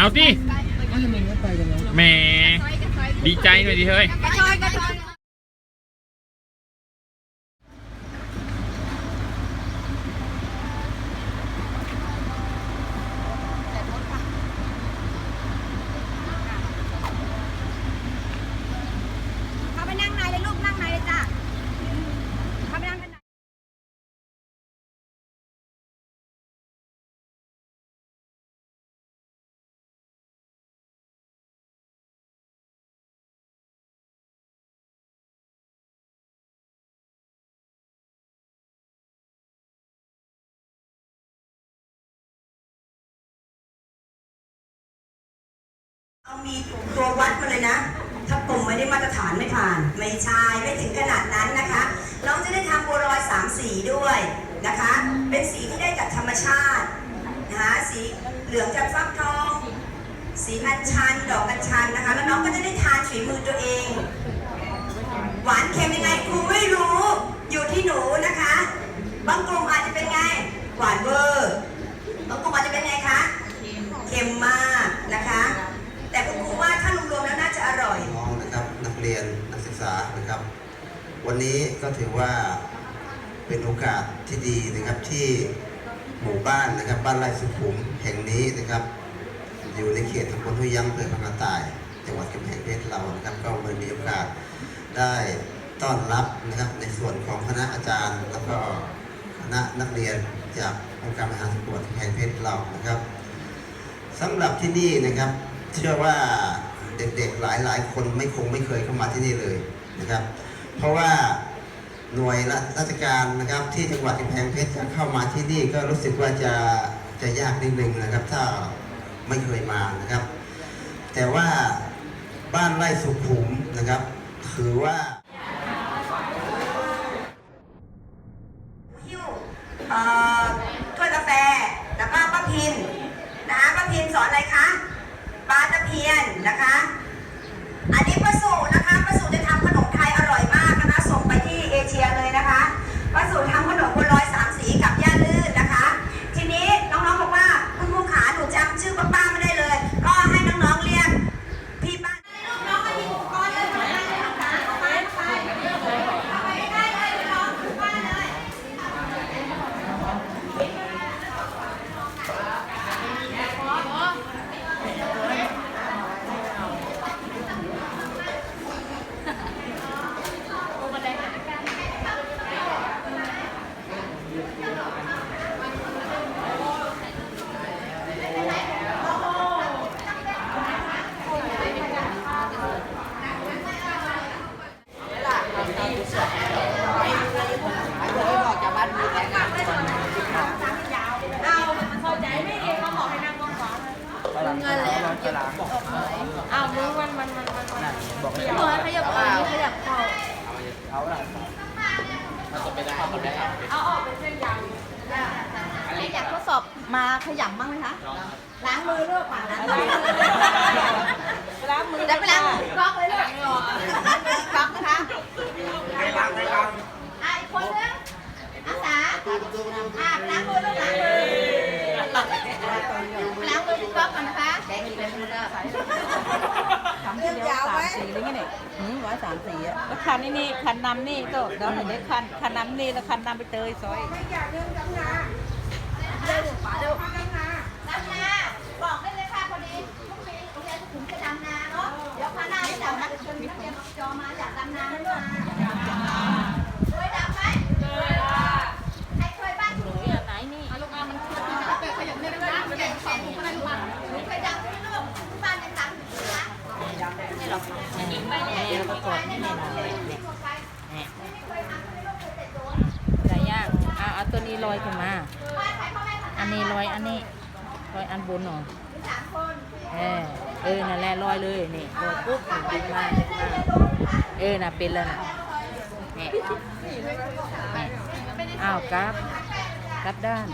เอาสิก็จะมีไม่ไปกันแล้วแหมดีใจหน่อยดิเฮ้ย กระชอยกระชอยเข้าไปนั่งในเลยลูกนั่งในเลยจ้ะเข้าไปนั่งใน เอามีตัววัดมาเลยนะ ถ้าปุ่มไม่ได้มาตรฐานไม่ผ่าน ไม่ใช่ไม่ถึงขนาดนั้นนะคะ น้องจะได้ทำบัวลอยสามสีด้วยนะคะ เป็นสีที่ได้จากธรรมชาตินะคะสีเหลืองจากฟักทองสีอัญชันดอกอัญชันนะคะ แล้วน้องก็จะได้ทานฝีมือตัวเอง หวานเค็มยังไงครูไม่รู้ อยู่ที่หนูนะคะ บางกลุ่มอาจจะเป็นไง นักศึกษานะครับ วันนี้ก็ถือว่าเป็นโอกาสที่ดีนะครับที่หมู่บ้านนะครับ บ้านไร่สุขุมแห่งนี้นะครับ อยู่ในเขตตำบลห้วยยังอำเภอพังกาตาย จังหวัดกำแพงเพชรเรานะครับ ก็เลยมีโอกาสได้ต้อนรับนะครับในส่วนของคณะอาจารย์ แล้วก็คณะนักเรียนจากองค์การมหาส่วนกำแพงเพชรเรานะครับสำหรับที่นี่นะครับ เชื่อว่า เด็กๆหลาย ๆ คนไม่คงไม่เคยเข้ามาที่นี่เลยนะครับ เพราะว่าหน่วยราชการนะครับที่จังหวัดกำแพงเพชรจะเข้ามาที่นี่ก็รู้สึกว่าจะจะยากนิดนึงนะครับ ถ้าไม่เคยมานะครับ แต่ว่าบ้านไร่สุขุมนะครับถือว่าหิ้วเอ่อถ้วยกาแฟ แล้วก็ป้าพินนะคะป้าพินสอนอะไรคะปลาตะเพีย นะคะ อ้าวมึงมันมันมันมันมันบอกให้ขยับไปขยับเข้าเอา ออกเป็นเส้นยาวอยากทดสอบมาขยำบ้างไหมคะล้างมือลูกมาล้างมือล้างมือแล้วไปล้างมือกรอกเลยลูกกรอกนะคะไปล้างไปล้างอะอีกคนนึงอาสาอะล้างมือลูกล้างมือล้างมือที่กรอกก่อนนะคะแกงอีกเป็นมือแล้ว เรื่องยาว ไหมสีหรือไงเนี่ยหืมร้อยสามสี่อะแล้วคันนี่นี่คันนำนี่โตเดี๋ยวเห็นได้คันคันนำนี่แล้วคันนำไปเตยซอยดำนาเร็ว บอกได้เลยค่ะพอดีทุกงนี้โรงเรียนถึงจะดำนาเนาะ เดี๋ยวคณะที่ดำนะชวนนักเรียนจอมาอยากดำนาไหมลูกเคยดำไหมใครเคยบ้างหนู ไหนนี่ ขยับได้ไหมนะแก่งสองคนนั้นมาหนูเคยดำไหมลูกที่บ้านยังดำอยู่นะ ไม่หรอกอันนี้ไปเนี่ย แล้วก็กดนี่นะเนี่ย ไม่เคยทำไม่ลูกเคยเสร็จโดน หลายอย่างเอาเอาตัวนี้ ลอยขึ้นมา อันนี้ลอยอันนี้ลอยอันบนหน่อยเออเออนั่นแหละลอยเลยนี่ลอยปุ๊บดึงมาดึงมาเออน่ะเป็นแล้วน่ะนี่นี่อ้าวกลับกลับด้าน